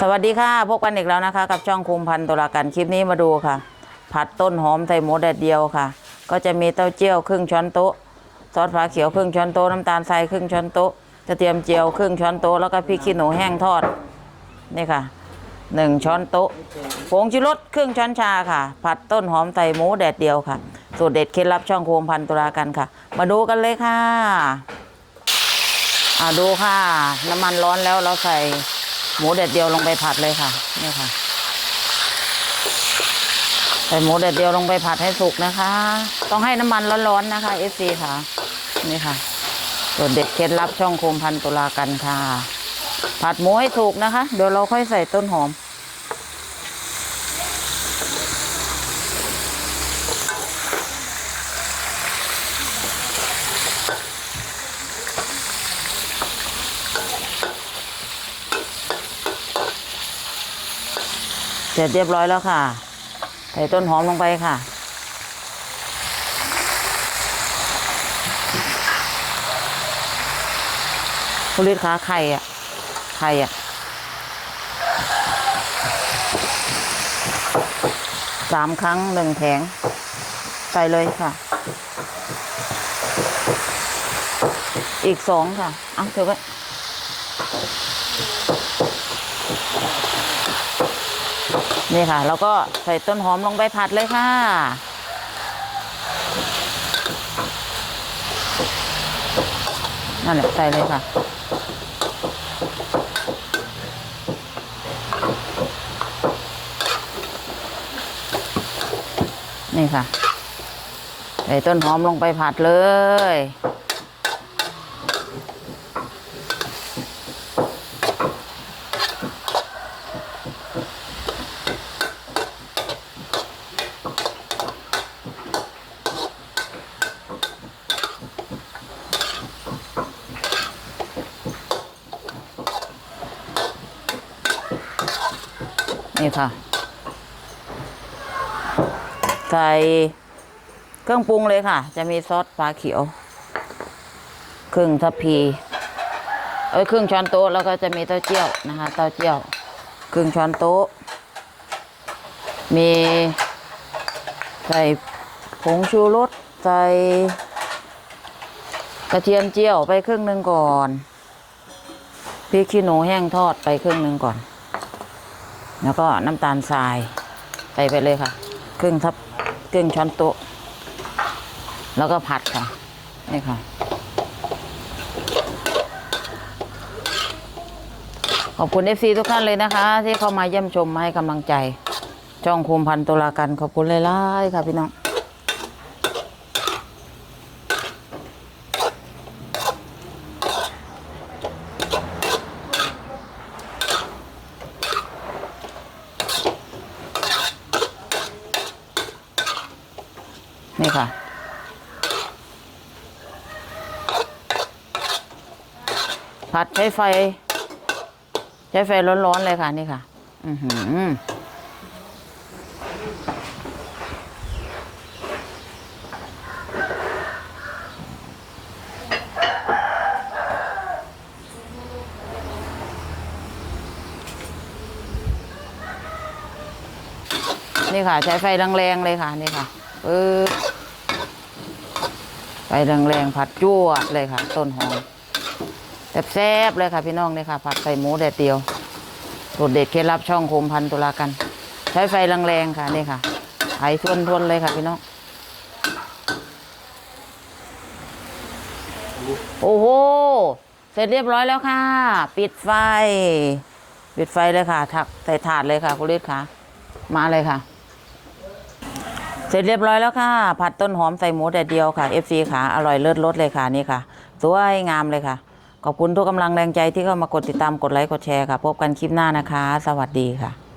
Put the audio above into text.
สวัสดีค่ะพบกันอีกแล้วนะคะ กับช่องคุมพันตุลากันคลิปนี้มาดูค่ะ ผัดต้นหอมใส่หมูแดดเดียวค่ะ ก็จะมีเต้าเจี้ยวครึ่งช้อนโต๊ะซอสฝาเขียวครึ่งช้อนโต๊ะน้ำตาลทรายครึ่งช้อนโต๊ะกระเทียมเจียวครึ่งช้อนโต๊ะแล้วก็พริกขี้หนูแห้งทอดนี่ค่ะหนึ่งช้อนโต๊ะผงชูรสครึ่งช้อนชาค่ะ ผัดต้นหอมใส่หมูแดดเดียวค่ะสูตรเด็ดเคล็ดลับช่องคุมพันตุลากันค่ะ มาดูกันเลยค่ะอ่าดูค่ะ น้ำมันร้อนแล้วเราใส่ หมูแดดเดียวลงไปผัดเลยค่ะนี่ค่ะใส่หมูแดดเดียวลงไปผัดให้สุกนะคะ ต้องให้น้ำมันร้อนๆนะคะเอซีค่ะ นี่ค่ะส่วนเด็ดเคล็ดลับช่องโคมพันตุลากันค่ะ ผัดหมูให้สุกนะคะ เดี๋ยวเราค่อยใส่ต้นหอม สร็จเรียบร้อยแล้วค่ะ ใส่ต้นหอมลงไปค่ะ คุณฤทธิ์คะไข่อะไข่อะสามครั้งหนึ่งแผง ใส่เลยค่ะ อีกสองค่ะ เอาเถอะไว้ นี่ค่ะ แล้วก็ใส่ต้นหอมลงไปผัดเลยค่ะ นั่นแหละใส่เลยค่ะ นี่ค่ะ ใส่ต้นหอมลงไปผัดเลย นี่ค่ะ ใส่เครื่องปรุงเลยค่ะ จะมีซอสปลาเขียว ครึ่งทัพพี เอ้ยครึ่งช้อนโต๊ะแล้วก็จะมีเต้าเจี้ยวนะคะ เต้าเจี้ยว ครึ่งช้อนโต๊ะ มีใส่ผงชูรสใส่กระเทียมเจียวไปครึ่งหนึ่งก่อนพริกขี้หนูแห้งทอดไปครึ่งหนึ่งก่อน แล้วก็น้ำตาลทรายใส่ไปเลยค่ะครึ่งทับครึ่งช้อนโต๊ะแล้วก็ผัดค่ะนี่ค่ะขอบคุณเอฟซีทุกท่านเลยนะคะ ที่เข้ามาเยี่ยมชมมาให้กำลังใจ ช่องคุมพันตุลากันขอบคุณเลยล่ะค่ะพี่น้อง นี่ค่ะ ผัดใช้ไฟ ใช้ไฟร้อนๆเลยค่ะ นี่ค่ะ อือหือนี่ค่ะ ใช้ไฟแรงๆเลยค่ะ นี่ค่ะ ปึ๊บไฟแรงๆผัดจั่วดเลยค่ะ ต้นหอมแซ่บๆเลยค่ะพี่น้องนี่ค่ะ ผัดใส่หมูแดดเดียวสูตรเด็ดเคล็ดลับช่องโคมพันตุลากัน ใช้ไฟแรงๆค่ะนี่ค่ะไถทวนๆเลยค่ะพี่น้องโอ้โห เสร็จเรียบร้อยแล้วค่ะ ปิดไฟ ปิดไฟเลยค่ะถักใส่ถาดเลยค่ะคุณฤทธิ์ค่ะ มาเลยค่ะ เสร็จเรียบร้อยแล้วค่ะ ผัดต้นหอมใส่หมูแต่เดียวค่ะ FC ค่ะ อร่อยเลิศรสเลยค่ะนี่ค่ะ สวยงามเลยค่ะ ขอบคุณทุกกำลังแรงใจที่เข้ามากดติดตามกดไลค์กดแชร์ค่ะ พบกันคลิปหน้านะคะ สวัสดีค่ะ